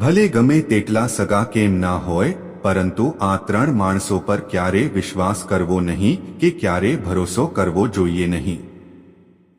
ભલે ગમે તેટલા સગા કેમ ના હોય, પરંતુ આ ત્રણ માણસો પર ક્યારે વિશ્વાસ કરવો નહીં કે ક્યારે ભરોસો કરવો જોઈએ નહીં.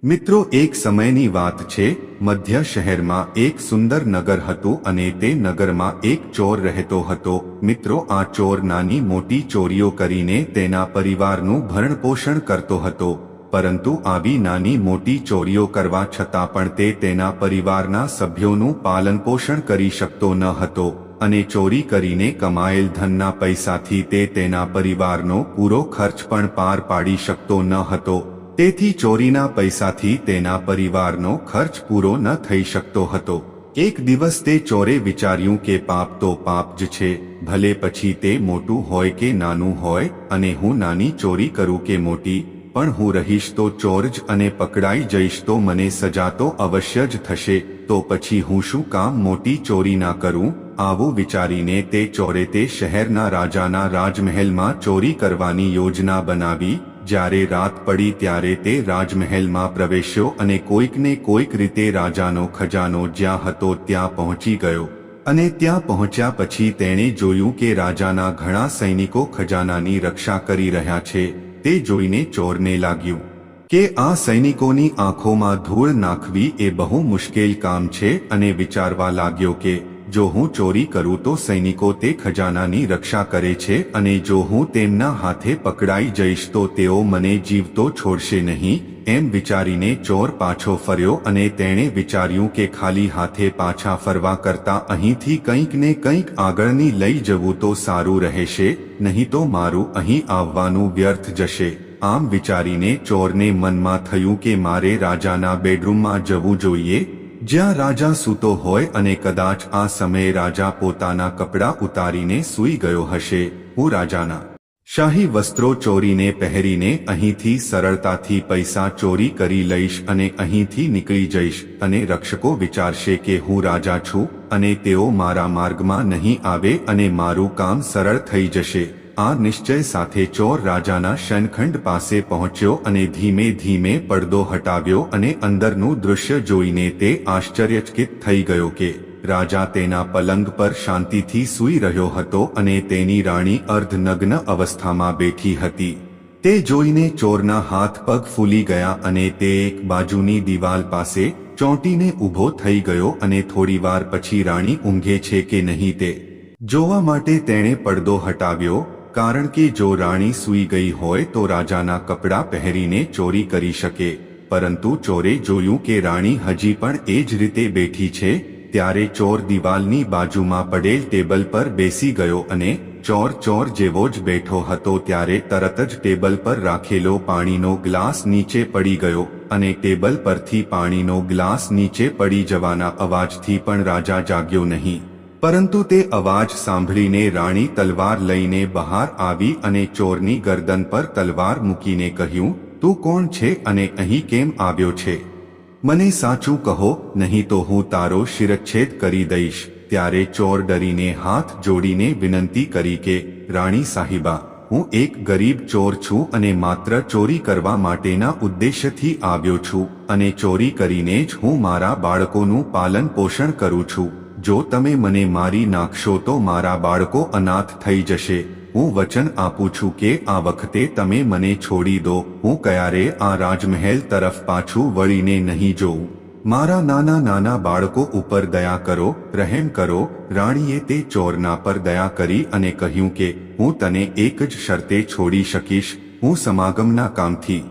મિત્રો, એક સમયની વાત છે, મધ્ય શહેરમાં એક સુંદર નગર હતું અને તે નગરમાં એક ચોર રહેતો હતો. મિત્રો, આ ચોર નાની મોટી ચોરીઓ કરીને તેના પરિવારનું ભરણપોષણ કરતો હતો. પરંતુ આવી નાની મોટી ચોરીઓ કરવા છતાં પણ તે તેના પરિવારના સભ્યોનું પાલનપોષણ કરી શકતો ન હતો અને ચોરી કરીને કમાયેલ ધનના પૈસાથી તે તેના પરિવારનો પૂરો ખર્ચ પણ પાર પાડી શકતો ન હતો. તેથી ચોરીના પૈસાથી તેના પરિવારનો ખર્ચ પૂરો ન થઈ શકતો હતો. એક દિવસ તે ચોરે વિચાર્યું કે પાપ તો પાપ જ છે, ભલે પછી તે મોટું હોય કે નાનું હોય અને હું નાની ચોરી કરું કે મોટી પણ હું રહીશ તો ચોર જ અને પકડાઈ જઈશ તો મને સજા તો અવશ્ય જ થશે, તો પછી હું શું કામ મોટી ચોરી ના કરું? આવું વિચારીને તે ચોરે તે શહેરના રાજાના રાજમહેલમાં ચોરી કરવાની યોજના બનાવી, જ્યારે રાત પડી ત્યારે તે રાજમહેલમાં પ્રવેશ્યો અને કોઈકને કોઈક રીતે રાજાનો ખજાનો જ્યાં હતો ત્યાં પહોંચી ગયો. અને ત્યાં પહોંચ્યા પછી તેણે જોયું કે રાજાના ઘણા સૈનિકો ખજાનાની રક્ષા કરી રહ્યા છે તે જોઈને ચોરને લાગ્યું, કે આ સૈનિકોની આંખોમાં ધૂળ નાખવી એ બહુ મુશ્કેલ કામ છે, અને વિચારવા લાગ્યો કે જો હું ચોરી કરું તો સૈનિકો તે ખજાનાની રક્ષા કરે છે અને જો હું તેમના હાથે પકડાઈ જઈશ તો તેઓ મને જીવતો છોડશે નહીં, એમ વિચારીને ચોર પાછો ફર્યો અને તેણે વિચાર્યું કે ખાલી હાથે પાછા ફરવા કરતા અહીંથી કંઈક ને કંઈક આગળની લઈ જવું તો સારું રહેશે, નહીં તો મારું અહીં આવવાનું વ્યર્થ જશે. આમ વિચારીને ચોરને મનમાં થયું કે મારે રાજાના બેડરૂમમાં જવું જોઈએ જ્યાં રાજા સૂતો હોય અને કદાચ આ સમયે રાજા પોતાના કપડાં ઉતારીને સૂઈ ગયો હશે, હું રાજાના શાહી વસ્ત્રો ચોરીને પહેરીને અહીંથી સરળતાથી પૈસા ચોરી કરી લઈશ અને અહીંથી નીકળી જઈશ અને રક્ષકો વિચારશે કે હું રાજા છું અને તેઓ મારા માર્ગમાં નહીં આવે અને મારું કામ સરળ થઈ જશે. આ નિશ્ચય સાથે ચોર રાજાના શનખંડ પાસે પહોંચ્યો અને ધીમે ધીમે પડદો હટાવ્યો અને અંદરનું દૃશ્ય જોઈને તે આશ્ચર્યચકિત થઈ ગયો કે રાજા તેના પલંગ પર શાંતિથી સૂઈ રહ્યો હતો અને તેની રાણી અર્ધનગ્ન અવસ્થામાં બેઠી હતી. તે જોઈને ચોરના હાથ પગ ફૂલી ગયા અને તે એક બાજુની દિવાલ પાસે ચોંટીને ઊભો થઈ ગયો અને થોડીવાર પછી રાણી ઊંઘે છે કે નહીં તે જોવા માટે તેણે પડદો હટાવ્યો કારણ કે જો રાણી સૂઈ ગઈ હોય તો રાજાના કપડાં પહેરીને ચોરી કરી શકે. પરંતુ ચોરે જોયું કે રાણી હજી પણ એ જ રીતે બેઠી છે, ત્યારે ચોર દિવાલની બાજુમાં પડેલ ટેબલ પર બેસી ગયો અને ચોર ચોર જેવો જ બેઠો હતો ત્યારે તરત જ ટેબલ પર રાખેલો પાણીનો ગ્લાસ નીચે પડી ગયો અને ટેબલ પરથી પાણીનો ગ્લાસ નીચે પડી જવાના અવાજથી પણ રાજા જાગ્યો નહીં. પરંતુ તે અવાજ સાંભળીને રાણી તલવાર લઈને બહાર આવી અને ચોરની ગરદન પર તલવાર મૂકીને કહ્યું, તું કોણ છે અને અહીં કેમ આવ્યો છે? મને સાચું કહો, નહીં તો હું તારો શિરચ્છેદ કરી દઈશ. ત્યારે ચોર ડરીને હાથ જોડીને વિનંતી કરી કે, રાણી સાહિબા, હું એક ગરીબ ચોર છું અને માત્ર ચોરી કરવા માટેના ઉદ્દેશ્યથી આવ્યો છું અને ચોરી કરીને જ હું મારા બાળકોનું પાલન પોષણ કરું છું. જો તમે મને મારી નાખશો તો મારા બાળકો અનાથ થઈ જશે. હું વચન આપું છું કે આ વખતે તમે મને છોડી દો. હું ક્યારે આ રાજમહેલ તરફ પાછું વળીને નહીં જોઉં. મારા નાના નાના બાળકો ઉપર દયા કરો, રહેમ કરો. રાણીએ તે ચોરના પર દયા કરી અને કહ્યું કે, હું તને એક જ શરતે છોડી શકીશ. હું સમાગમના કામથી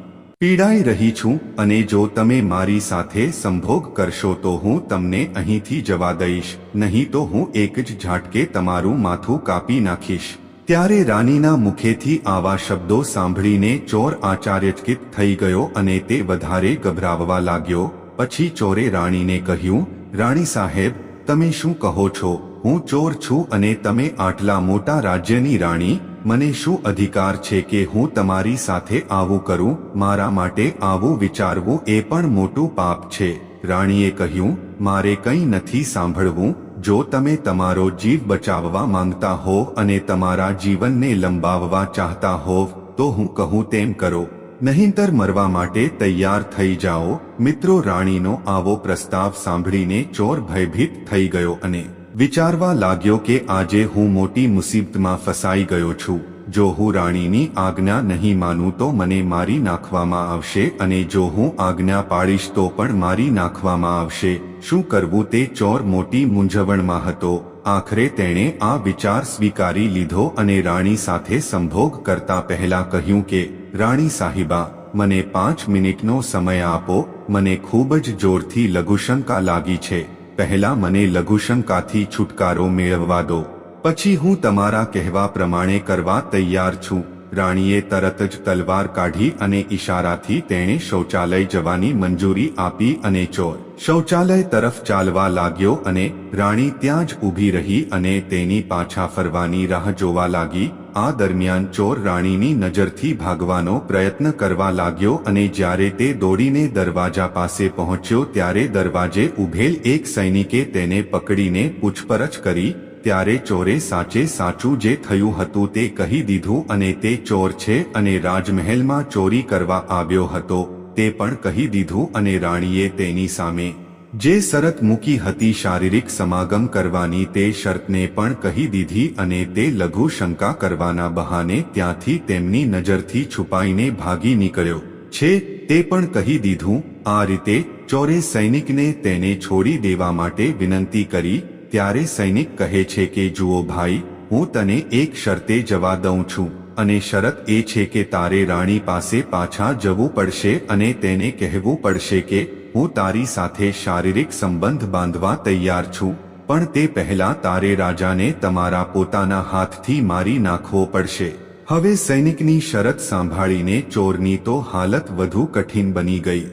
પીડાઈ રહી છું અને જો તમે મારી સાથે સંભોગ કરશો તો હું તમને અહીંથી જવા દઈશ, નહીં તો હું એક જ ઝાટકે તમારું માથું કાપી નાખીશ. ત્યારે રાણીના મુખેથી આવા શબ્દો સાંભળીને ચોર આચાર્યચકિત થઈ ગયો અને તે વધારે ગભરાવવા લાગ્યો. પછી ચોરે રાણીને કહ્યું, રાણી સાહેબ, તમે શું કહો છો? હું ચોર છું અને તમે આટલા મોટા રાજ્યની રાણી મને શું અધિકાર છે કે હું તમારી સાથે આવું કરું? મારા માટે આવું વિચારવું એ પણ મોટું પાપ છે. રાણીએ કહ્યું, મારે કંઈ નથી સાંભળવું. જો તમે તમારો જીવ બચાવવા માંગતા હો અને તમારા જીવનને લંબાવવા ચાહતા હોવ તો હું કહું તેમ કરો. નહીંતર મરવા માટે તૈયાર થઈ જાઓ. મિત્રો, રાણીનો આવો પ્રસ્તાવ સાંભળીને ચોર ભયભીત થઈ ગયો અને વિચારવા લાગ્યો કે આજે હું મોટી મુસીબતમાં ફસાઈ ગયો છું. જો હું રાણીની આજ્ઞા નહીં માનું તો મને મારી નાખવામાં આવશે અને જો હું આજ્ઞા પાડીશ તો પણ મારી નાખવામાં આવશે. શું કરવું તે ચોર મોટી મૂંઝવણમાં હતો. આખરે તેણે આ વિચાર સ્વીકારી લીધો અને રાણી સાથે સંભોગ કરતા પહેલા કહ્યું કે, રાણી સાહિબા, મને પાંચ મિનિટનો સમય આપો. મને ખૂબ જ જોરથી લઘુશંકા લાગી છે. પહેલા મને લઘુશંકાથી છુટકારો મેળવવા દો. પછી હું તમારા કહેવા પ્રમાણે કરવા તૈયાર છું. રાણીએ તરત જ તલવાર કાઢી અને ઈશારાથી તેણે શૌચાલય જવાની મંજૂરી આપી અને ચોર શૌચાલય તરફ ચાલવા લાગ્યો અને રાણી ત્યાં જ ઊભી રહી અને તેની પાછા ફરવાની રાહ જોવા લાગી. આ દરમિયાન ચોર રાણીની નજરથી ભાગવાનો પ્રયત્ન કરવા લાગ્યો અને જ્યારે તે દોડીને દરવાજા પાસે પહોંચ્યો ત્યારે દરવાજે ઊભેલ એક સૈનિકે તેને પકડીને પૂછપરછ કરી, ત્યારે ચોરે સાચે સાચું જે થયું હતું તે કહી દીધું અને તે ચોર છે અને રાજમહેલમાં ચોરી કરવા આવ્યો હતો, તે પણ કહી દીધું અને રાણીએ તેની સામે જે શરત મૂકી હતી શારીરિક સમાગમ કરવાની તે શરતને પણ કહી દીધી અને તે લઘુ શંકા કરવાના બહાને ત્યાંથી તેમની નજરથી છુપાઈને ભાગી નીકળ્યો. છે, તે પણ કહી દીધું, આ રીતે ચોરે સૈનિકને તેને છોડી દેવા માટે વિનંતી કરી, ત્યારે સૈનિક કહે છે કે, જુઓ ભાઈ, હું તને એક શરતે જવા દઉં છું, અને શરત એ છે કે તારે રાણી પાસે પાછા જવું પડશે અને તેને કહેવું પડશે કે હું તારી સાથે શારીરિક સંબંધ બાંધવા તૈયાર છું, પણ તે પહેલા તારે રાજાને તમારા પોતાના હાથથી મારી નાખવો પડશે. હવે સૈનિકની શરત સાંભળીને ચોરની તો હાલત વધુ કઠિન બની ગઈ.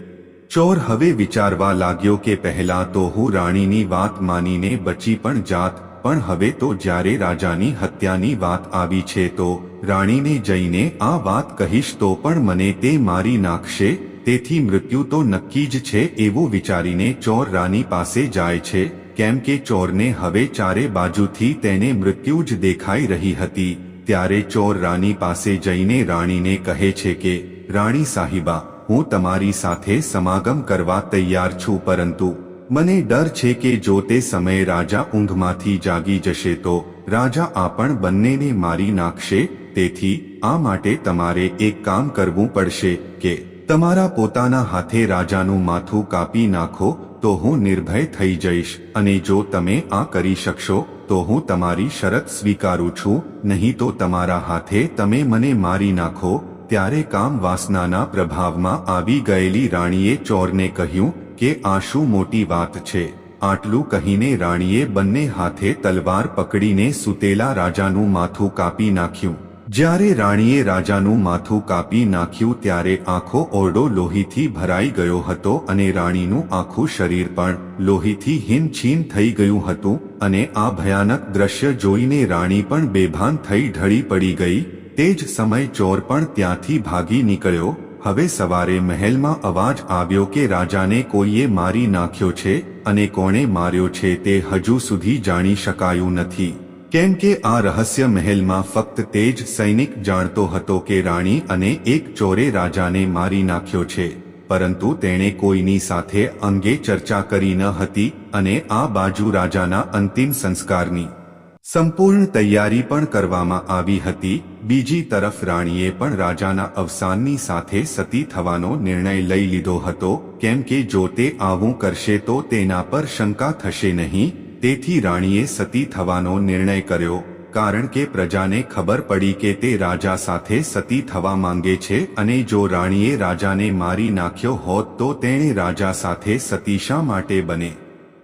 ચોર હવે વિચારવા લાગ્યો કે પહેલા તો હું રાણીની વાત માનીને બચી પણ જાત, પણ હવે તો જ્યારે રાજાની હત્યાની વાત આવી છે તો રાણીને જઈને આ વાત કહીશ તો પણ મને તે મારી નાખશે? તેથી મૃત્યુ તો નક્કી જ છે એવું વિચારીને ચોર રાની પાસે જાય છે, કેમ કે ચોરને હવે ચારે બાજુથી તેને મૃત્યુ જ દેખાઈ રહી હતી, ત્યારે ચોર રાની પાસે જઈને રાણીને કહે છે કે, રાણી સાહિબા, હું તમારી સાથે સમાગમ કરવા તૈયાર છું, પરંતુ મને ડર છે કે જો તે સમયે રાજા ઊંઘમાંથી જાગી જશે તો રાજા આપણ બંનેને મારી નાખશે, તેથી આ માટે તમારે એક કામ કરવું પડશે કે તમારા પોતાના હાથે રાજાનું માથું કાપી નાખો, તો હું નિર્ભય થઈ જઈશ. અને જો તમે આ કરી શકશો, તો હું તમારી શરત સ્વીકારું છું. નહીં તો તમારા હાથે તમે મને મારી નાખો. ત્યારે કામ વાસનાના પ્રભાવમાં આવી ગયેલી રાણીએ ચોરને કહ્યું કે આ શું મોટી વાત છે. આટલું કહીને રાણીએ બંને હાથે તલવાર પકડીને સૂતેલા રાજાનું માથું કાપી નાખ્યું. જ્યારે રાણીએ રાજાનું માથું કાપી નાખ્યું ત્યારે આખો ઓરડો લોહીથી ભરાઈ ગયો હતો અને રાણીનું આખું શરીર પણ લોહીથી હિમછીન થઈ ગયું હતું અને આ ભયાનક દ્રશ્ય જોઈને રાણી પણ બેભાન થઈ ઢળી પડી ગઈ. તે જ સમય ચોર પણ ત્યાંથી ભાગી નીકળ્યો. હવે સવારે મહેલમાં અવાજ આવ્યો કે રાજાને કોઈએ મારી નાખ્યો છે અને કોણે માર્યો છે તે હજુ સુધી જાણી શકાયું નથી. કેમ કે આ રહસ્ય મહેલમાં ફક્ત તે જ સૈનિક જાણતો હતો કે રાણી અને એક ચોરે રાજાને મારી નાખ્યો છે, પરંતુ તેણે કોઈની સાથે અંગે ચર્ચા કરી ન હતી અને આ બાજુ રાજાના અંતિમ સંસ્કારની સંપૂર્ણ તૈયારી પણ કરવામાં આવી હતી. બીજી તરફ રાણીએ પણ રાજાના અવસાનની સાથે સતી થવાનો નિર્ણય લઈ લીધો હતો, કેમ કે જો તે આવું કરશે તો તેના પર શંકા થશે નહીં તેથી રાણીએ સતી થવાનો નિર્ણય કર્યો, કારણ કે પ્રજાને ખબર પડી કે તે રાજા સાથે સતી થવા માંગે છે અને જો રાણીએ રાજાને મારી નાખ્યો હોત તો તેણે રાજા સાથે સતી શા માટે બને?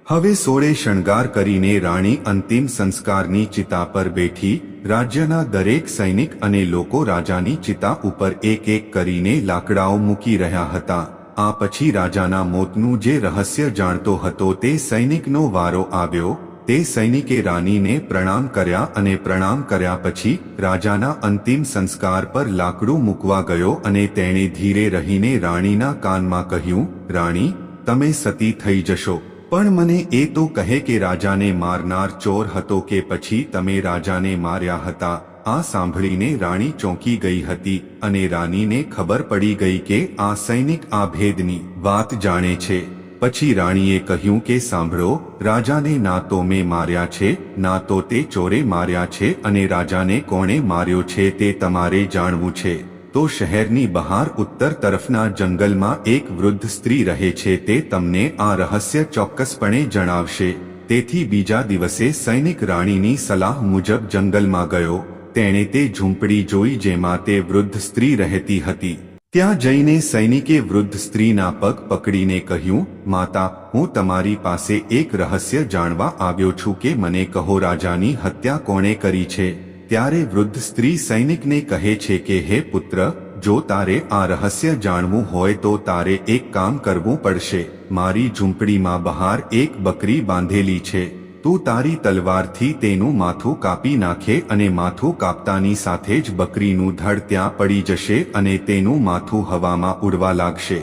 હવે સોળે શણગાર કરીને રાણી અંતિમ સંસ્કારની ચિતા પર બેઠી, રાજ્યના દરેક સૈનિક અને લોકો રાજાની ચિતા ઉપર એક એક કરીને લાકડાઓ મૂકી રહ્યા હતા. આ પછી રાજાના મોતનું જે રહસ્ય જાણતો હતો તે સૈનિકનો વારો આવ્યો. તે સૈનિકે રાનીને પ્રણામ કર્યા અને પ્રણામ કર્યા પછી રાજાના અંતિમ સંસ્કાર પર લાકડું મૂકવા ગયો અને તેણે ધીરે રહીને રાણીના કાનમાં કહ્યું, રાણી, તમે સતી થઈ જશો. પણ મને એ તો કહે કે રાજાને મારનાર ચોર હતો કે પછી તમે રાજાને માર્યા હતા. આ સાંભળીને રાણી ચોંકી ગઈ હતી અને રાનીને ખબર પડી ગઈ કે આ સૈનિક આ ભેદની વાત જાણે છે. પછી રાણીએ કહ્યું કે સાંભળો, રાજાને ના તો મેં માર્યા છે, ના તો તે ચોરે માર્યા છે અને રાજાને કોણે માર્યો છે તે તમારે જાણવું છે. તો શહેરની બહાર ઉત્તર તરફના જંગલમાં એક વૃદ્ધ સ્ત્રી રહે છે તે તમને આ રહસ્ય ચોક્કસપણે જણાવશે. તેથી બીજા દિવસે સૈનિક રાણીની સલાહ મુજબ જંગલમાં ગયો. તેણે તે ઝૂંપડી જોઈ જેમાં તે વૃદ્ધ સ્ત્રી રહેતી હતી. ત્યાં જઈને સૈનિકે વૃદ્ધ સ્ત્રીના પગ પકડીને કહ્યું, માતા, હું તમારી પાસે એક રહસ્ય જાણવા આવ્યો છું કે મને કહો, રાજાની હત્યા કોણે કરી છે? ત્યારે વૃદ્ધ સ્ત્રી સૈનિકને કહે છે કે, હે પુત્ર, જો તારે આ રહસ્ય જાણવું હોય તો તારે એક કામ કરવું પડશે. મારી ઝૂંપડીમાં બહાર એક બકરી બાંધેલી છે. તું તારી તલવારથી તેનું માથું કાપી નાખે અને માથું કાપતાની સાથે જ બકરીનું ધડ ત્યાં પડી જશે અને તેનું માથું હવામાં ઉડવા લાગશે.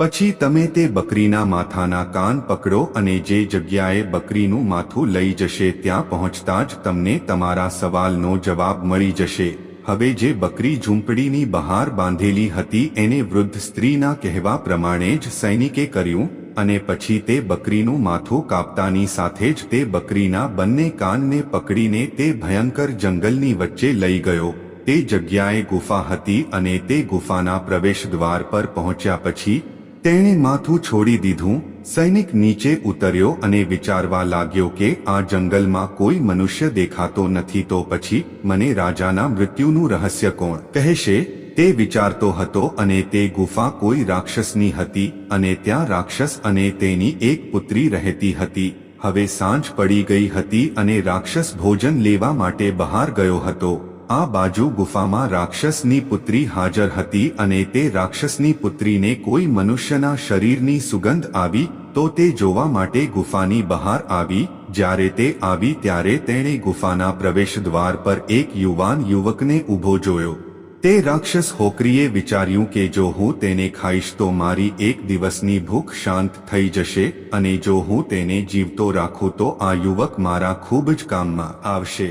પછી તમે તે બકરીના માથાના કાન પકડો અને જે જગ્યાએ બકરીનું માથું લઈ જશે ત્યાં પહોંચતા જ તમને તમારા સવાલનો જવાબ મળી જશે. હવે જે બકરી ઝૂંપડીની બહાર બાંધેલી હતી એને વૃદ્ધ સ્ત્રીના કહેવા પ્રમાણે જ સૈનિકે કર્યું અને પછી તે બકરીનું માથું કાપતાની સાથે જ તે બકરીના બંને કાનને પકડીને તે ભયંકર જંગલની વચ્ચે લઈ ગયો. તે જગ્યાએ ગુફા હતી અને તે ગુફાના પ્રવેશ દ્વાર પર પહોંચ્યા પછી તેણે માથું છોડી દીધું. સૈનિક નીચે ઉતર્યો અને વિચારવા લાગ્યો કે આ જંગલમાં કોઈ મનુષ્ય દેખાતો નથી તો પછી મને રાજાના મૃત્યુનું રહસ્ય કોણ કહેશે? તે વિચારતો હતો અને તે ગુફા કોઈ રાક્ષસની હતી અને ત્યાં રાક્ષસ અને તેની એક પુત્રી રહેતી હતી. હવે સાંજ પડી ગઈ હતી અને રાક્ષસ ભોજન લેવા માટે બહાર ગયો હતો. આ બાજુ ગુફામાં રાક્ષસની પુત્રી હાજર હતી અને તે રાક્ષસની પુત્રીને કોઈ મનુષ્યના શરીરની સુગંધ આવી, તો તે જોવા માટે ગુફાની બહાર આવી. જ્યારે તે આવી ત્યારે તેણે ગુફાના પ્રવેશ દ્વાર પર એક યુવાન યુવકને ઊભો જોયો. તે રાક્ષસ હોકરીએ વિચાર્યું કે જો હું તેને ખાઈશ તો મારી એક દિવસની ભૂખ શાંત થઈ જશે અને જો હું તેને જીવતો રાખું તો આ યુવક મારા ખૂબ જ કામમાં આવશે.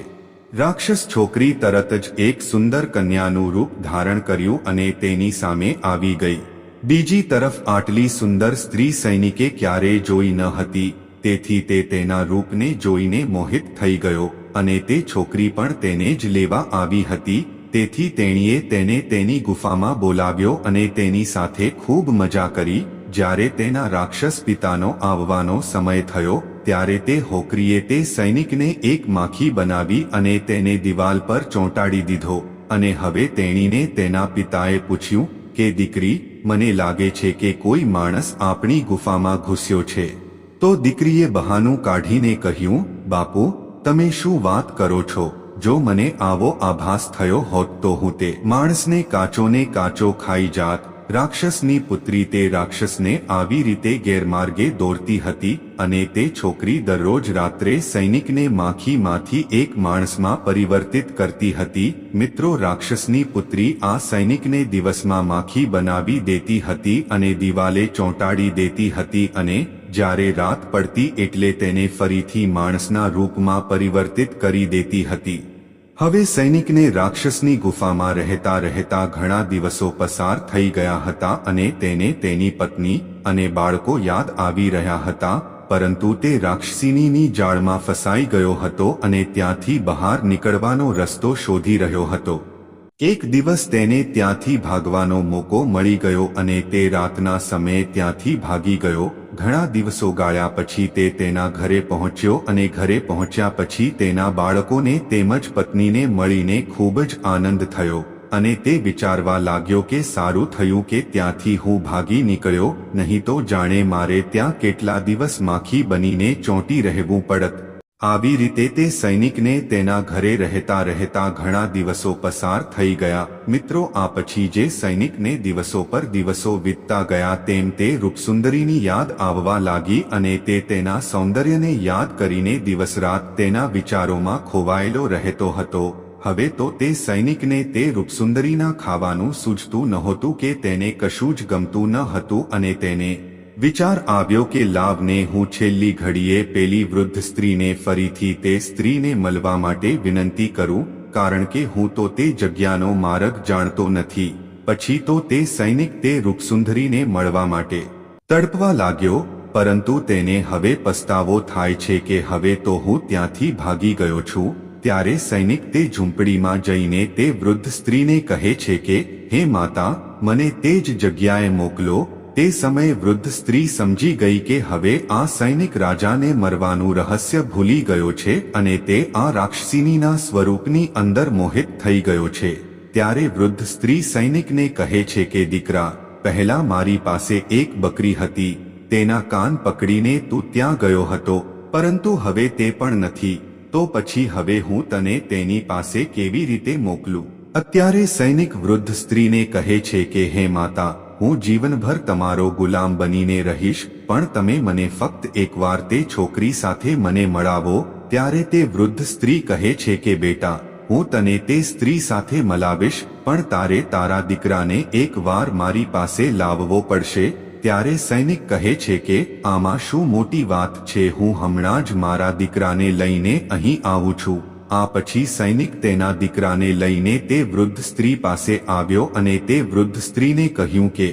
રાક્ષસ છોકરી તરત જ એક સુંદર કન્યાનું રૂપ ધારણ કર્યું અને તેની સામે આવી ગઈ. બીજી તરફ આટલી સુંદર સ્ત્રી સૈનિકે ક્યારેય જોઈ ન હતી, તેથી તે તેના રૂપને જોઈને મોહિત થઈ ગયો અને તે છોકરી પણ તેને જ લેવા આવી હતી તેથી તેણીએ તેને તેની ગુફામાં બોલાવ્યો અને તેની સાથે ખૂબ મજા કરી, જ્યારે તેના રાક્ષસ પિતાનો આવવાનો સમય થયો, ત્યારે તે હોકરીએ તે સૈનિકને એક માખી બનાવી અને તેને દિવાલ પર ચોંટાડી દીધો, અને હવે તેણીને તેના પિતાએ પૂછ્યું, કે દીકરી, મને લાગે છે કે કોઈ માણસ આપણી ગુફામાં ઘૂસ્યો છે. તો દીકરીએ બહાનું કાઢીને કહ્યું, બાપુ, તમે શું વાત કરો છો? જો મને આવો આભાસ થયો હોત તો હું તે માણસને કાચોને કાચો ખાઈ જાત, રાક્ષસની પુત્રી તે રાક્ષસને આવી રીતે ગેરમાર્ગે દોરતી હતી અને તે છોકરી દરરોજ રાત્રે સૈનિકને માખીમાંથી એક માણસમાં પરિવર્તિત કરતી હતી, મિત્રો રાક્ષસની પુત્રી આ સૈનિકને દિવસમાં માખી બનાવી દેતી હતી અને દિવાલે ચોંટાડી દેતી હતી અને જ્યારે રાત પડતી એટલે તેને ફરીથી માણસના રૂપમાં પરિવર્તિત કરી દેતી હતી. હવે સૈનિકને રાક્ષસની ગુફામાં રહેતા રહેતા ઘણા દિવસો પસાર થઈ ગયા હતા અને તેને તેની પત્ની અને બાળકો યાદ આવી રહ્યા હતા, પરંતુ તે રાક્ષસીની જાળમાં ફસાઈ ગયો હતો અને ત્યાંથી બહાર નીકળવાનો રસ્તો શોધી રહ્યો હતો. એક દિવસ તેને ત્યાંથી ભાગવાનો મોકો મળી ગયો અને તે રાતના સમયે ત્યાંથી ભાગી ગયો ઘણા દિવસો ગાળ્યા પછી તે તેના ઘરે પહોંચ્યો અને ઘરે પહોંચ્યા પછી તેના બાળકોને તેમજ પત્નીને મળીને ખૂબ જ આનંદ થયો અને તે વિચારવા લાગ્યો કે સારું થયું કે ત્યાંથી હું ભાગી નીકળ્યો, નહીં તો જાણે મારે ત્યાં કેટલા દિવસ માખી બનીને ચોંટી રહેવું પડત. આવી રીતે તે સૈનિકને તેના ઘરે રહેતા રહેતા ઘણા દિવસો પસાર થઈ ગયા. મિત્રો, આ પછી જે સૈનિકને દિવસો પર દિવસો વીતતા ગયા તેમ તે રૂપસુંદરીની યાદ આવવા લાગી અને તે તેના સૌંદર્યને યાદ કરીને દિવસ રાત તેના વિચારોમાં ખોવાયેલો રહેતો હતો. હવે તો તે સૈનિકને તે રૂપસુંદરીના ખાવાનું સૂઝતું નહોતું કે તેને કશું જ ગમતું ન હતું અને તેને વિચાર આવ્યો કે લાવને હું છેલ્લી ઘડીએ પેલી વૃદ્ધ સ્ત્રીને ફરીથી તે સ્ત્રીને મળવા માટે વિનંતી કરું, કારણ કે હું તો તે જગ્યાનો માર્ગ જાણતો નથી. પછી તો તે સૈનિક તે રૂપસુંદરીને મળવા માટે તડપવા લાગ્યો, પરંતુ તેને હવે પસ્તાવો થાય છે કે હવે તો હું ત્યાંથી ભાગી ગયો છું, ત્યારે સૈનિક તે ઝૂંપડીમાં જઈને તે વૃદ્ધ સ્ત્રીને કહે છે કે, હે માતા, મને તે જ જગ્યાએ મોકલો તે સમયે વૃદ્ધ સ્ત્રી સમજી ગઈ કે હવે આ સૈનિક રાજાને મરવાનું રહસ્ય ભૂલી ગયો છે અને તે આ રાક્ષસીનીના સ્વરૂપની અંદર મોહિત થઈ ગયો છે. ત્યારે વૃદ્ધ સ્ત્રી સૈનિકને કહે છે કે, દીકરા, પહેલા મારી પાસે એક બકરી હતી. તેના કાન પકડીને તું ત્યાં ગયો હતો, પરંતુ હવે તે પણ નથી. તો પછી હવે હું તને તેની પાસે કેવી રીતે મોકલું? અત્યારે સૈનિક વૃદ્ધ સ્ત્રીને કહે છે કે, હે માતા હું જીવનભર તમારો ગુલામ બનીને રહીશ, પણ તમે મને ફક્ત એકવાર તે છોકરી સાથે મને મળાવો, ત્યારે તે વૃદ્ધ સ્ત્રી કહે છે કે, બેટા, હું તને તે સ્ત્રી સાથે મલાવીશ, પણ તારે તારા દીકરાને એકવાર મારી પાસે લાવવો પડશે. ત્યારે સૈનિક કહે છે કે, આમાં શું મોટી વાત છે, હું હમણાં જ મારા દીકરાને લઈને અહીં આવું છું. આ પછી સૈનિક તેના દીકરાને લઈને તે વૃદ્ધ સ્ત્રી પાસે આવ્યો અને તે વૃદ્ધ સ્ત્રીને કહ્યું કે,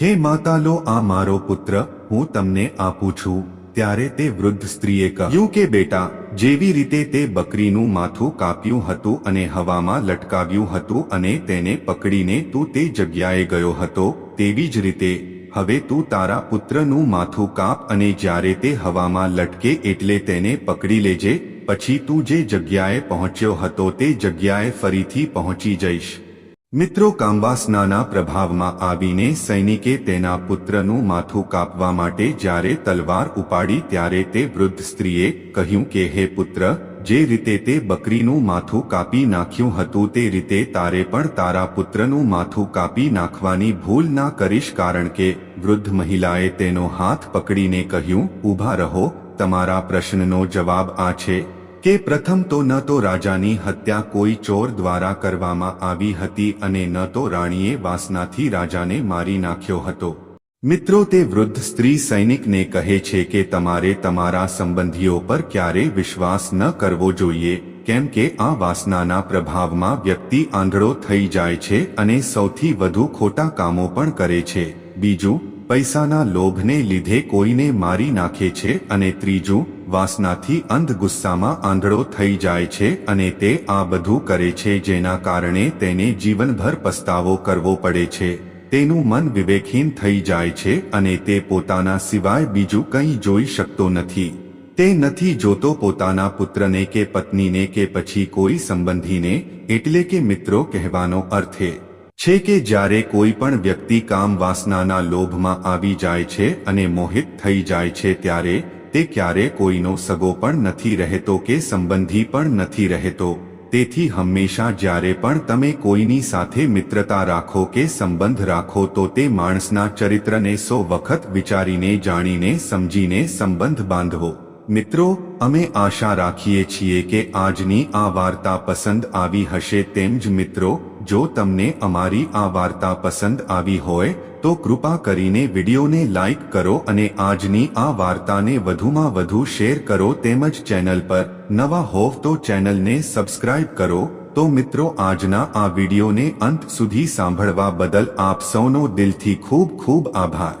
હે માતા લો, આ મારો પુત્ર, હું તમને આપું છું. ત્યારે તે વૃદ્ધ સ્ત્રીએ કહ્યું કે, બેટા, જેવી રીતે તે બકરીનું માથું કાપ્યું હતું અને હવામાં લટકાવ્યું હતું અને તેને પકડીને તું તે જગ્યાએ ગયો હતો, તેવી જ રીતે હવે તું તારા પુત્રનું માથું કાપ અને જ્યારે તે હવામાં લટકે એટલે તેને પકડી લેજે, પછી તું જે જગ્યાએ પહોંચ્યો હતો તે જગ્યાએ ફરીથી પહોંચી જઈશ. મિત્રો કામ્બાસનાના પ્રભાવમાં આવીને સૈનિકે તેના પુત્રનું માથું કાપવા માટે જ્યારે તલવાર ઉપાડી ત્યારે તે વૃદ્ધ સ્ત્રીએ કહ્યું કે, હે પુત્ર, જે રીતે તે બકરીનું માથું કાપી નાખ્યું હતું તે રીતે તારે પણ તારા પુત્રનું માથું કાપી નાખવાની ભૂલ ના કરીશ કારણ કે વૃદ્ધ મહિલાએ તેનો હાથ પકડીને કહ્યું, ઊભા રહો, તમારા પ્રશ્નનો જવાબ આ છે કે પ્રથમ તો ન તો રાજાની હત્યા કોઈ ચોર દ્વારા કરવામાં આવી હતી અને ન તો રાણીએ વાસનાથી રાજાને મારી નાખ્યો હતો. મિત્રો, તે વૃદ્ધ સ્ત્રી સૈનિકને કહે છે કે તમારે તમારા સંબંધીઓ પર ક્યારે વિશ્વાસ ન કરવો જોઈએ, કેમ કે આ વાસનાના પ્રભાવમાં વ્યક્તિ આંધળો થઈ જાય છે અને સૌથી વધુ ખોટા કામો પણ કરે છે. બીજું પૈસાના લોભને લીધે કોઈને મારી નાખે છે અને ત્રીજું, વાસનાથી અંધ ગુસ્સામાં આંધળો થઈ જાય છે અને તે આ બધું કરે છે જેના કારણે તેને જીવનભર પસ્તાવો કરવો પડે છે. તેનું મન વિવેકહીન થઈ જાય છે અને તે પોતાના સિવાય બીજું કંઈ જોઈ શકતો નથી. તે નથી જોતો પોતાના પુત્રને કે પત્નીને કે પછી કોઈ સંબંધીને, એટલે કે મિત્રો કહેવાનો અર્થ. એ છે કે જ્યારે કોઈ પણ વ્યક્તિ કામ વાસનાના લોભમાં આવી જાય છે અને મોહિત થઈ જાય છે ત્યારે, તે ક્યારે કોઈનો સગો પણ નથી રહેતો કે સંબંધી પણ નથી રહેતો. તેથી હંમેશા જ્યારે પણ તમે કોઈની સાથે મિત્રતા રાખો કે સંબંધ રાખો તો તે માણસના ચરિત્રને સો વખત વિચારીને જાણીને સમજીને સંબંધ બાંધવો. મિત્રો, અમે આશા રાખીએ છીએ કે આજની આ વાર્તા પસંદ આવી હશે તેમ જ મિત્રો જો તમને અમારી આ વાર્તા પસંદ આવી હોય, તો કૃપા કરીને વિડીયોને લાઇક કરો અને આજની આ વાર્તાને વધુમાં વધુ શેર કરો તેમજ ચેનલ પર નવા હોવ તો ચેનલને સબસ્ક્રાઇબ કરો. તો મિત્રો, આજના આ વિડીયોને અંત સુધી સાંભળવા બદલ આપ સૌનો દિલથી ખૂબ ખૂબ આભાર.